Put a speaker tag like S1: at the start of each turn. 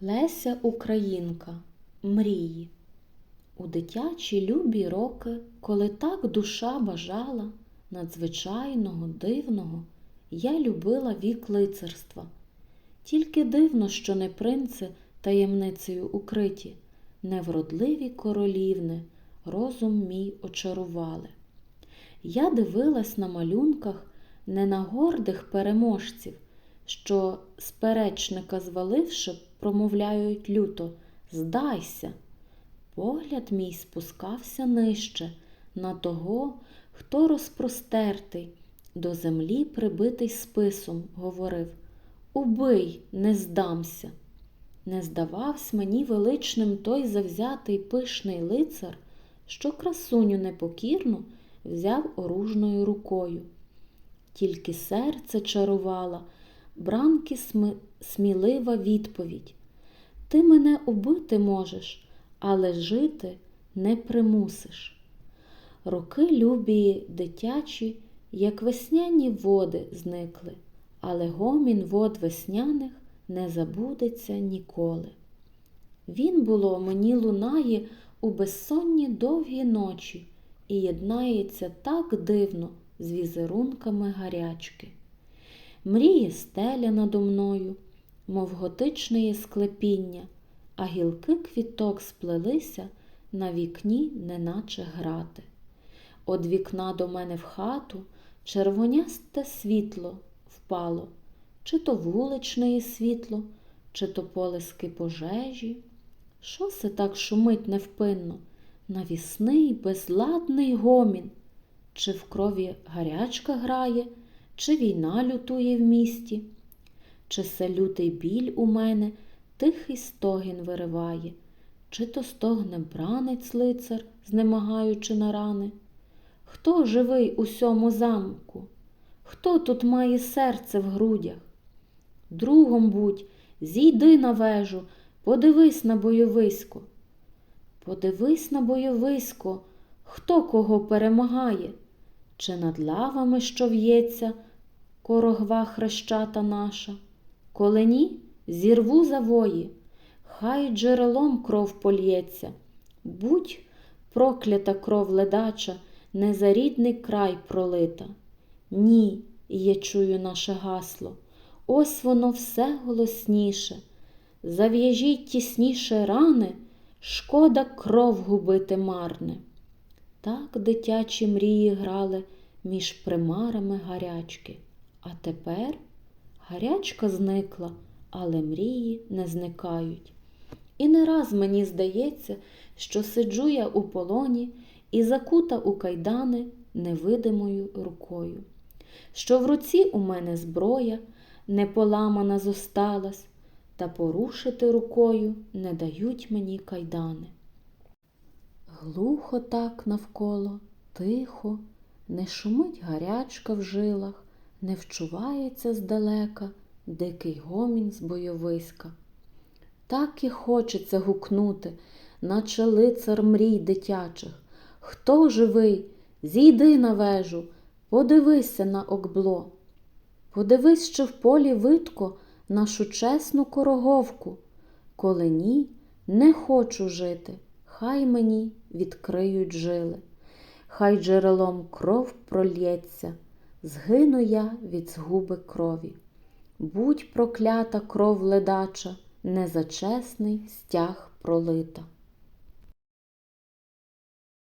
S1: Леся Українка мрії. У дитячі любі роки, коли так душа бажала надзвичайного, дивного, я любила вік лицарства. Тільки дивно, що не принци таємницею укриті, невродливі королівни, розум мій очарували. Я дивилась на малюнках не на гордих переможців, що з перечника зваливши, промовляють люто Здайся. Погляд мій спускався нижче на того, хто розпростертий, до землі прибитий списом, говорив Убий, не здамся. Не здавався мені величним той завзятий пишний лицар, що красуню непокірну взяв оружною рукою. Тільки серце чарувала, бранки сми- смілива відповідь. Ти мене убити можеш, але жити не примусиш. Роки любі дитячі, як весняні води, зникли, але гомін вод весняних не забудеться ніколи. Він, було, мені лунає у безсонні довгі ночі і єднається так дивно з візерунками гарячки. Мріє стеля надо мною, мов готичне склепіння, а гілки квіток сплелися на вікні, неначе грати. Од вікна до мене в хату червонясте світло впало, чи то вуличне світло, чи то полиски пожежі. Що се так шумить невпинно? Навісний, безладний гомін, чи в крові гарячка грає, чи війна лютує в місті, чи се лютий біль у мене тихий стогін вириває, чи то стогне бранець лицар, знемагаючи на рани. Хто живий у сьому замку? Хто тут має серце в грудях? Другом будь, зійди на вежу, подивись на бойовисько. Подивись на бойовисько, хто кого перемагає, чи над лавами, що в'ється, корогва хрещата наша. Коли ні, зірву завої, хай джерелом кров польється. Будь проклята кров ледача, не за рідний край пролита. Ні, я чую наше гасло. Ось воно все голосніше. Зав'яжіть тісніше рани, шкода кров губити марне. Так дитячі мрії грали між примарами гарячки. А тепер гарячка зникла, але мрії не зникають. І не раз мені здається, що сиджу я у полоні і закута у кайдани невидимою рукою, що в руці у мене зброя не поламана зосталась, та порушити рукою не дають мені кайдани. Глухо так навколо, тихо, не шумить гарячка в жилах, не вчувається здалека дикий гомін з бойовиська. Так і хочеться гукнути, наче лицар мрій дитячих. Хто живий? Зійди на вежу, подивися на окбло. Подивись, що в полі видко нашу чесну короговку. Коли ні, не хочу жити, хай мені відкриють жили, хай джерелом кров прольється, згину я від згуби крові. Будь проклята кров ледача, не за чесний стяг пролита.